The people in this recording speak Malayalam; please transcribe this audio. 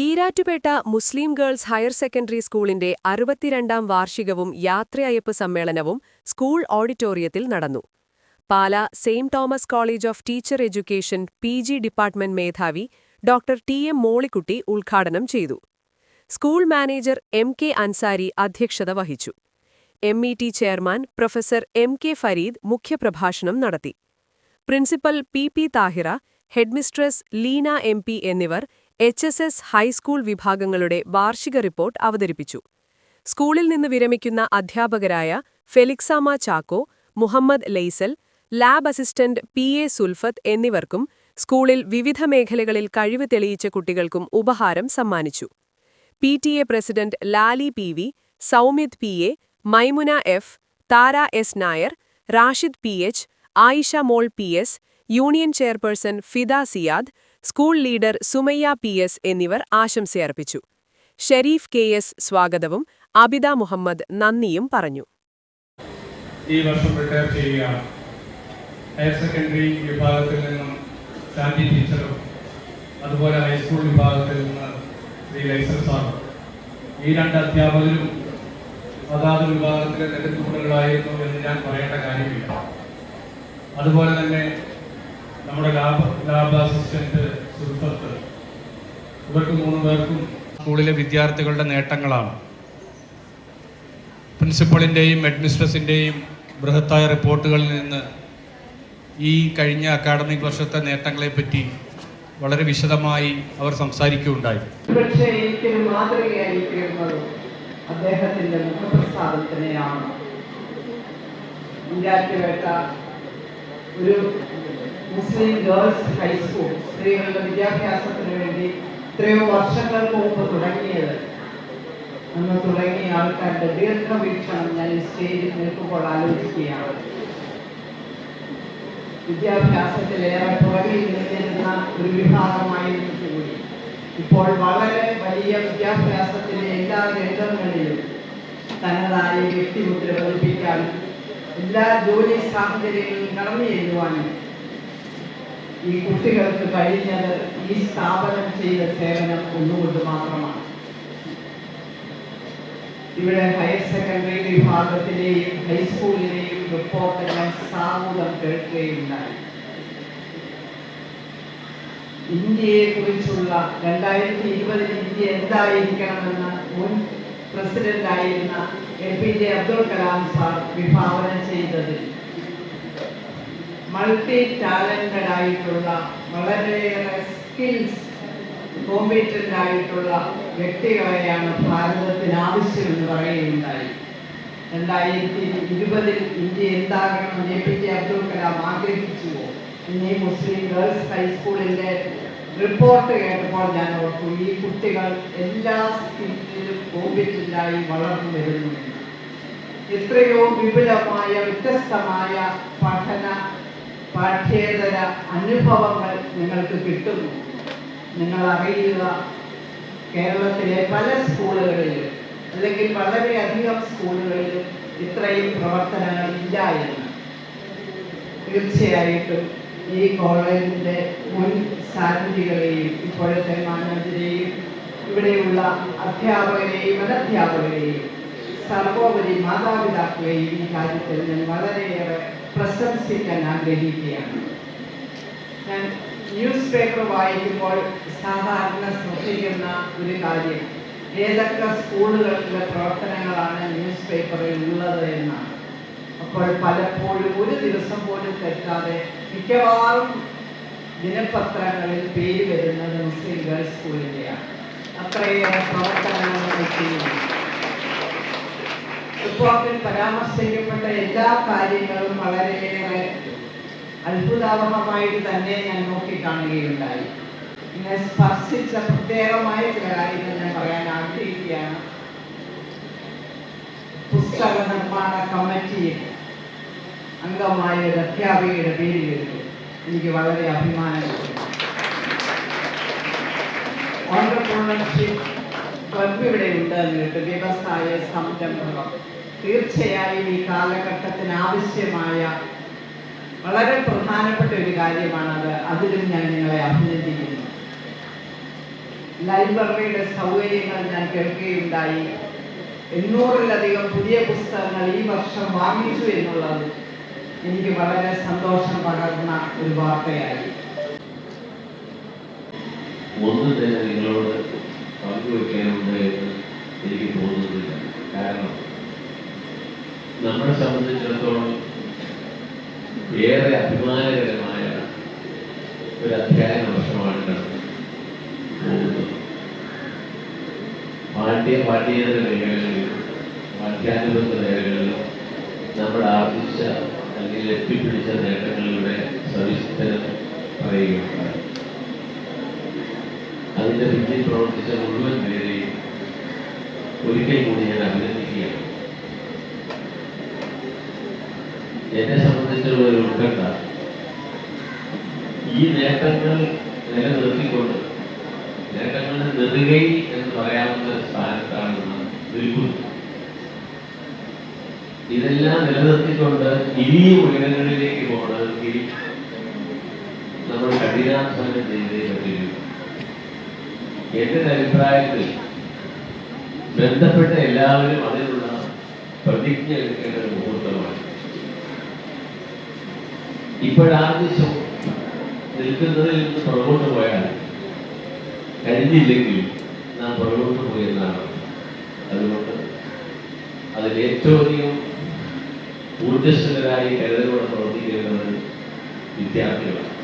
Erattupetta Muslim girls higher secondary സ്കൂളിന്റെ അറുപത്തിരണ്ടാം വാർഷികവും യാത്രയയപ്പ് സമ്മേളനവും സ്കൂൾ ഓഡിറ്റോറിയത്തിൽ നടന്നു. Pala saint Thomas college of teacher education P G department മേധാവി ഡോക്ടർ ടി എം മോളിക്കുട്ടി ഉദ്ഘാടനം ചെയ്തു. School manager M K Ansari അധ്യക്ഷത വഹിച്ചു. M E T chairman professor M K Fareed മുഖ്യപ്രഭാഷണം നടത്തി. Principal P P Thahira headmistress Leena M P എന്നിവർ H S S high school വിഭാഗങ്ങളുടെ വാർഷിക റിപ്പോർട്ട് അവതരിപ്പിച്ചു. സ്കൂളിൽ നിന്ന് വിരമിക്കുന്ന അധ്യാപകരായ Felixamma Chacko Muhammad Laisal lab assistant P A Sulfath എന്നിവർക്കും സ്കൂളിൽ വിവിധ മേഖലകളിൽ കഴിവ് തെളിയിച്ച കുട്ടികൾക്കും ഉപഹാരം സമ്മാനിച്ചു. P T A president Lali P V Soumith P A Maimuna F Thara S Nair Rashid P H Ayisha Mol P S union chairperson Fida Siyad school leader Sumayya P S എന്നിവർ ആശംസയർപ്പിച്ചു. ഷെരീഫ് കെ എസ് സ്വാഗതവും അബിദ മുഹമ്മദ് നന്ദിയും പറഞ്ഞു. ഈ വർഷം റിട്ടയർ ചെയ്യുകയാണ്. ഹയർ സെക്കൻഡറി വിഭാഗത്തിൽ നിന്നും ശാന്തി ടീച്ചറും അതുപോലെ ഹൈസ്കൂൾ വിഭാഗത്തിൽ നിന്ന് ശ്രീ ലൈസൻ സാറും ഈ രണ്ട് അധ്യാപകരും അതാത് വിഭാഗത്തിലെ നെടുത്തൂണുകളായിരുന്നു എന്ന് ഞാൻ പറയേണ്ട കാര്യമില്ല. അതുപോലെ തന്നെ നമ്മുടെ ലാബ് ലാബ് അസിസ്റ്റന്റ് സുൽഫത്ത്. ഇവർക്ക് മൂന്ന് പേർക്കും സ്കൂളിലെ വിദ്യാർത്ഥികളുടെ നേട്ടങ്ങളാണ്. പ്രിൻസിപ്പളിന്റെയും അഡ്മിനിസ്ട്രസിന്റെയും ബൃഹത്തായ റിപ്പോർട്ടുകളിൽ നിന്ന് ഈ കഴിഞ്ഞ അക്കാഡമിക് വർഷത്തെ നേട്ടങ്ങളെപ്പറ്റി വളരെ വിശദമായി അവർ സംസാരിക്കുകയുണ്ടായി. പക്ഷേ എനിക്കൊരു മാതൃകയായി തീർന്നത് അദ്ദേഹത്തിന്റെ മുഖപ്രസാദം തന്നെയാണ്. ഒരു മുസ്ലിം ഗേൾസ് ഹൈസ്കൂൾ സ്ത്രീകളുടെ വിദ്യാഭ്യാസത്തിന് വേണ്ടി എത്രയോ വർഷങ്ങൾക്ക് മുമ്പ് തുടങ്ങിയത്. അന്ന് തുടങ്ങിയ ആൾക്കാരുടെ ദീർഘവീക്ഷണം ഞാൻ സ്റ്റേജിൽ നിൽക്കുമ്പോൾ ആലോചിക്കുകയാണ്. വിദ്യാഭ്യാസത്തിലേറെ പുറകിൽ നിന്നിരുന്ന ഒരു വിഭാഗമായിരുന്നു കൂടി. ഇപ്പോൾ വളരെ വലിയ വിദ്യാഭ്യാസത്തിലെ എല്ലാ രംഗങ്ങളിലും തനതായ വ്യക്തിമുദ്ര പതിപ്പിക്കാനും എല്ലാ ജോലി സാഹചര്യങ്ങളിലും കടന്നു ചെല്ലുവാനും ഈ കുട്ടികൾക്ക് കഴിഞ്ഞത് ഈ സ്ഥാപനം ചെയ്ത സേവനം ഒന്നുകൊണ്ട് മാത്രമാണ്. ഇവിടെ ഹയർ സെക്കൻഡറി വിഭാഗത്തിലെയും ഹൈസ്കൂളിലെയും റിപ്പോർട്ടെല്ലാം സാമൂഹം കേൾക്കുകയുണ്ടായി. ഇന്ത്യയെ കുറിച്ചുള്ള രണ്ടായിരത്തി ഇരുപതിൽ ഇന്ത്യ എന്തായിരിക്കണമെന്ന് മുൻ പ്രസിഡന്റ് ആയിരുന്ന A P J Abdul Kalam sir വിഭാവനം ചെയ്തത് മൾട്ടി ടാലന്റഡ് ആയിട്ടുള്ള വളരെയേറെ സ്കിൽസ് കോമ്പീറ്റന്റ് ആയിട്ടുള്ള വ്യക്തികളെയാണ് ഭാരതത്തിന് ആവശ്യമെന്ന് പറയുകയുണ്ടായി. രണ്ടായിരത്തി ഇരുപതിൽ India എന്താകണം? A P J Abdul Kalam ആഗ്രഹിച്ചുവോ? ഇനി മുസ്ലിം ഗേൾസ് ഹൈസ്കൂളിന്റെ റിപ്പോർട്ട് കേട്ടപ്പോൾ ഞാൻ ഓർത്തു ഈ കുട്ടികൾ എല്ലാ സ്കില്ലിലും കോമ്പീറ്റന്റായി വളർന്നു വരുന്നു എത്രയോ വിപുലമായ വ്യത്യസ്തമായ പഠന പാഠ്യേതര അനുഭവങ്ങൾ നിങ്ങൾക്ക് കിട്ടുന്നു. നിങ്ങൾ അറിയുക കേരളത്തിലെ പല സ്കൂളുകളിലും അല്ലെങ്കിൽ വളരെയധികം സ്കൂളുകളിലും ഇത്രയും പ്രവർത്തനങ്ങൾ ഇല്ല എന്ന്. തീർച്ചയായിട്ടും ഈ കോളേജിന്റെ മുൻ സാരഥികളെയും ഇപ്പോഴത്തെ മാനേജരെയും ഇവിടെയുള്ള അധ്യാപകരെയും അനധ്യാപകരെയും സർവോപരി മാതാപിതാക്കളെയും ഈ കാര്യത്തിൽ ഞാൻ വളരെയേറെ പ്രശംസിക്കാൻ ആഗ്രഹിക്കുകയാണ്. ഞാൻ ന്യൂസ് പേപ്പർ വായിക്കുമ്പോൾ സാധാരണ ശ്രദ്ധിക്കുന്ന ഒരു കാര്യം ഏതൊക്കെ സ്കൂളുകളിലെ പ്രവർത്തനങ്ങളാണ് ന്യൂസ് പേപ്പറിൽ ഉള്ളത് എന്നാണ്. അപ്പോൾ പലപ്പോഴും ഒരു ദിവസം പോലും തെറ്റാതെ മിക്കവാറും ദിനപത്രങ്ങളിൽ പേര് വരുന്നത് മുസ്ലിം ഗേൾസ് സ്കൂളിന്റെയാണ്. അത്രയേറെ പ്രവർത്തനങ്ങൾ ചെയ്യുന്നു റിപ്പോർട്ടിൽ പരാമർശിക്കപ്പെട്ട എല്ലാ കാര്യങ്ങളും വളരെയേറെ അത്ഭുതാവഹമായിട്ട് തന്നെ ഞാൻ നോക്കിക്കാണുകയുണ്ടായി. എന്നെ സ്പർശിച്ച പ്രത്യേകമായ ചില കാര്യങ്ങൾ ഞാൻ പറയാൻ ആഗ്രഹിക്കുകയാണ്. പുസ്തക നിർമ്മാണ കമ്മിറ്റിയിൽ അംഗമായ ഒരു അധ്യാപികയുടെ പേരിൽ എനിക്ക് വളരെ അഭിമാനമുണ്ട് ഓണ്ടർപ്രണർഷിപ്പ് ക്ലബ് ഇവിടെ ഉണ്ട് എന്നിട്ട് വ്യവസായ സംരംഭം. തീർച്ചയായും ഈ കാലഘട്ടത്തിന് ആവശ്യമായ വളരെ പ്രധാനപ്പെട്ട ഒരു കാര്യമാണത്. അതിലും ഞാൻ നിങ്ങളെ അഭിനന്ദിക്കുന്നു. ലൈബ്രറിയുടെ സൗകര്യങ്ങൾ ഞാൻ കേൾക്കുകയുണ്ടായി. എണ്ണൂറിലധികം പുതിയ പുസ്തകങ്ങൾ ഈ വർഷം വാങ്ങിച്ചു എന്നുള്ളത് എനിക്ക് വളരെ സന്തോഷം പകർന്ന ഒരു വാർത്തയായി. ഒന്ന് നിങ്ങളോട് പങ്കുവെക്കാനുണ്ട് എനിക്ക് തോന്നുന്നില്ല. കാരണം നമ്മളെ സംബന്ധിച്ചിടത്തോളം ഏറെ അഭിമാനകരമായ ഒരു അധ്യയന വർഷമാണ് പാഠ്യ പാഠ്യേതര മേഖലകളിലും പാഠ്യാനുബന്ധ മേഖലകളിലും നമ്മൾ ആർജിച്ച അല്ലെങ്കിൽ എത്തിപ്പിടിച്ച നേട്ടങ്ങളിലൂടെ സവിസ്തരം പറയുകയുണ്ടായി. അതിന്റെ പിന്നിൽ പ്രവർത്തിച്ച മുഴുവൻ പേരെയും ഒരിക്കൽ കൂടി ഞാൻ അഭിനന്ദിക്കുകയാണ്. എന്നെ സംബന്ധിച്ചുള്ള ഒരു ഉത്കണ്ഠ ഈ നേട്ടങ്ങൾ നിലനിർത്തിക്കൊണ്ട് നേട്ടങ്ങളുടെ നെറുകൈ എന്ന് പറയാവുന്ന ഒരു സ്ഥാനത്താണ് നിൽക്കുന്നത് ഇതെല്ലാം നിലനിർത്തിക്കൊണ്ട് ഇനിയും ഉയരങ്ങളിലേക്ക് പോകണമെങ്കിൽ നമ്മൾ കഠിനാധ്വാനം ചെയ്തേ പറ്റില്ല എന്റെ ഒരു അഭിപ്രായത്തിൽ ബന്ധപ്പെട്ട എല്ലാവരും അതിനുള്ള പ്രതിജ്ഞ എടുക്കേണ്ട ഒരു മുഹൂർത്തമാണ്. ഇപ്പോഴാദ്യം നിൽക്കുന്നതിൽ നിന്ന് പുറകോട്ട് പോയാൽ കഴിഞ്ഞില്ലെങ്കിൽ നാം പുറകോട്ട് പോയെന്നാണ് അതുകൊണ്ട് അതിൽ ഏറ്റവും അധികം ഊർജസ്വരായി കരുതലോടെ പ്രവർത്തിക്കേണ്ടത് വിദ്യാർത്ഥികളാണ്.